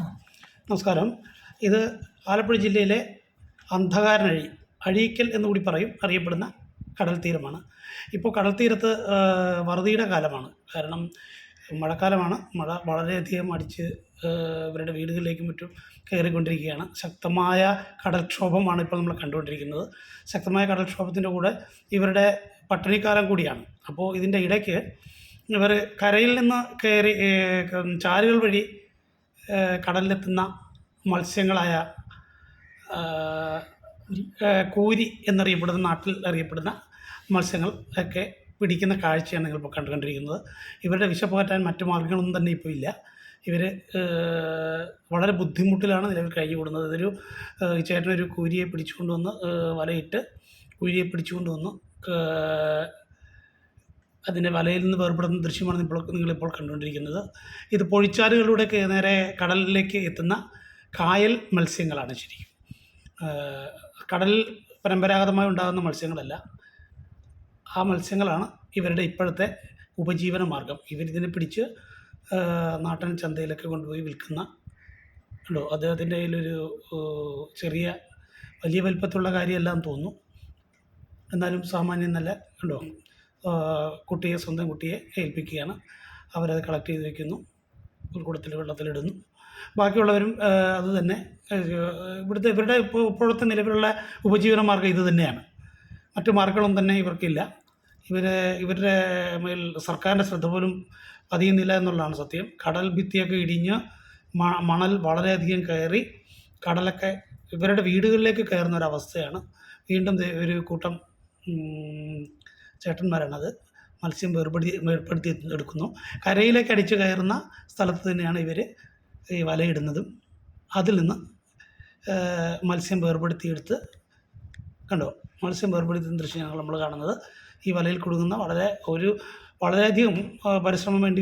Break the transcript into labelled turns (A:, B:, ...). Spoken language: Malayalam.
A: നമസ്കാരം. ഇത് ആലപ്പുഴ ജില്ലയിലെ അന്ധകാരനഴി അഴീക്കൽ എന്നുകൂടി പറയും അറിയപ്പെടുന്ന കടൽ തീരമാണ്. ഇപ്പോൾ കടൽ തീരത്ത് വറുതിയുടെ കാലമാണ്. കാരണം മഴക്കാലമാണ്. മഴ വളരെയധികം അടിച്ച് ഇവരുടെ വീടുകളിലേക്കും മറ്റും കയറിക്കൊണ്ടിരിക്കുകയാണ്. ശക്തമായ കടൽക്ഷോഭമാണ് ഇപ്പോൾ നമ്മൾ കണ്ടുകൊണ്ടിരിക്കുന്നത്. ശക്തമായ കടൽക്ഷോഭത്തിന്റെ കൂടെ ഇവരുടെ പട്ടിണിക്കാലം കൂടിയാണ്. അപ്പോൾ ഇതിന്റെ ഇടയ്ക്ക് ഇവർ കരയിൽ നിന്ന് കയറി ചാലുകൾ വഴി കടലിലെത്തുന്ന മത്സ്യങ്ങളായ കൂരി എന്നറിയപ്പെടുന്ന നാട്ടിൽ അറിയപ്പെടുന്ന മത്സ്യങ്ങൾ ഒക്കെ പിടിക്കുന്ന കാഴ്ചയാണ് നിങ്ങളിപ്പോൾ കണ്ടുകൊണ്ടിരിക്കുന്നത്. ഇവരുടെ വിശപ്പകറ്റാൻ മറ്റു മാർഗങ്ങളൊന്നും തന്നെ ഇപ്പോൾ ഇല്ല. ഇവർ വളരെ ബുദ്ധിമുട്ടിലാണ് നിലവിൽ കഴിഞ്ഞു കൂടുന്നത് ഇതൊരു ചേട്ടനൊരു കൂരിയെ പിടിച്ചുകൊണ്ടുവന്ന് വലയിട്ട് കൂരിയെ പിടിച്ചുകൊണ്ട് വന്ന് ഏഹ് അതിന്റെ വലയിൽ നിന്ന് വേർപെടുന്ന ദൃശ്യമാണ് ഇപ്പോൾ നിങ്ങളിപ്പോൾ കണ്ടുകൊണ്ടിരിക്കുന്നത്. ഇത് പൊഴിച്ചാലുകളിലൂടെയൊക്കെ നേരെ കടലിലേക്ക് എത്തുന്ന കായൽ മത്സ്യങ്ങളാണ് ശരിക്കും. കടൽ പരമ്പരാഗതമായി ഉണ്ടാകുന്ന മത്സ്യങ്ങളല്ല. ആ മത്സ്യങ്ങളാണ് ഇവരുടെ ഇപ്പോഴത്തെ ഉപജീവന മാർഗം. ഇവരിതിനെ പിടിച്ച് നാട്ടൻ ചന്തയിലൊക്കെ കൊണ്ടുപോയി വിൽക്കുന്ന ഉണ്ടോ? അദ്ദേഹത്തിന്റെ കയ്യിലൊരു ചെറിയ വലിയ വലിപ്പത്തുള്ള കാര്യമല്ല എന്ന് തോന്നുന്നു. എന്നാലും സാമാന്യം നല്ല ഉണ്ടോ? കുട്ടിയെ സ്വന്തം കുട്ടിയെ ഏൽപ്പിക്കുകയാണ്. അവരത് കളക്ട് ചെയ്ത് വെക്കുന്നു. ഒരു കുടത്തിൽ വെള്ളത്തിലിടുന്നു ബാക്കിയുള്ളവരും അത് തന്നെ ഇവിടുത്തെ ഇവരുടെ ഇപ്പോൾ ഇപ്പോഴത്തെ നിലവിലുള്ള ഉപജീവന മാർഗം ഇത് തന്നെയാണ്. മറ്റു മാർഗങ്ങളൊന്നും തന്നെ ഇവർക്കില്ല. ഇവരെ ഇവരുടെ മേൽ സർക്കാരിന്റെ ശ്രദ്ധ പോലും പതിയുന്നില്ല എന്നുള്ളതാണ് സത്യം. കടൽ ഭിത്തിയൊക്കെ ഇടിഞ്ഞ് മണൽ വളരെയധികം കയറി കടലൊക്കെ ഇവരുടെ വീടുകളിലേക്ക് കയറുന്ന ഒരവസ്ഥയാണ് വീണ്ടും ഒരു കൂട്ടം ചേട്ടന്മാരാണത്. മത്സ്യം വേർപെടുത്തി വേർപ്പെടുത്തി എടുക്കുന്നു കരയിലേക്ക് അടിച്ചു കയറുന്ന സ്ഥലത്ത് തന്നെയാണ് ഇവർ ഈ വലയിടുന്നതും. അതിൽ നിന്ന് മത്സ്യം വേർപെടുത്തിയെടുത്ത് കണ്ടോ? മത്സ്യം വേർപെടുത്തുന്ന ദൃശ്യമാണ് നമ്മൾ കാണുന്നത്. ഈ വലയിൽ കുടുങ്ങുന്ന വളരെ ഒരു വളരെയധികം പരിശ്രമം വേണ്ടി